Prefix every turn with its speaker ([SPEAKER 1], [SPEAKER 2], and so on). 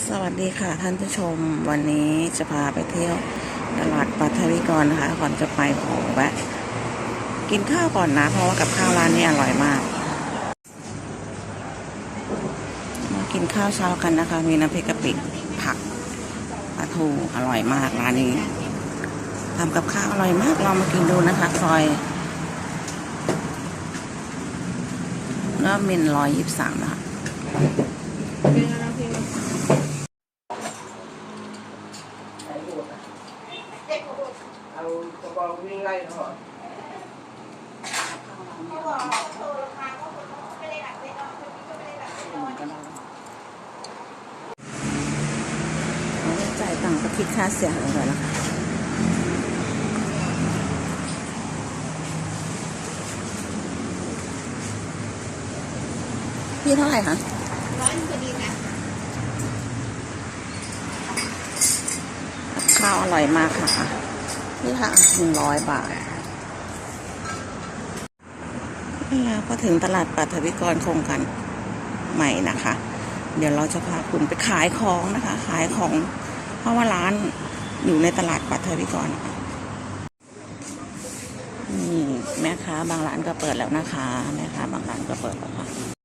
[SPEAKER 1] สวัสดีค่ะท่านผู้ชม วันนี้จะพาไปเที่ยวตลาดปัทวิกรนะคะ ก่อนจะไปขอแวะกินข้าวก่อนนะ เพราะว่ากับข้าวร้านนี้อร่อยมาก มากินข้าวเช้ากันนะคะ มีน้ำพริกกะปิผักปลาทูอร่อยมากร้านนี้ทำกับข้าวอร่อยมากลองมากินดูนะคะซอยเนื้อมินร้อยยี่สิบสามนะคะ
[SPEAKER 2] เอากระบอกวิ่งไล่เขาหรอ
[SPEAKER 1] จ่ายตังค์ก็คิดค่าเสียหายไปแล้วค่ะพี่เท่าไหร่คะ
[SPEAKER 3] ร้อยหนึ่งพอดีค่ะ
[SPEAKER 1] ข้าวอร่อยมากค่ะ นี่ค่ะหนึ่งร้อยบาทแล้วก็ถึงตลาดปัทวิกรโครงการใหม่นะคะ เดี๋ยวเราจะพาคุณไปขายของนะคะ ขายของเพราะว่าร้านอยู่ในตลาดปัทวิกรนะคะนี่แม่ค้าบางร้านก็เปิดแล้วนะคะ แม่ค้าบางร้านก็เปิดแล้วค่ะ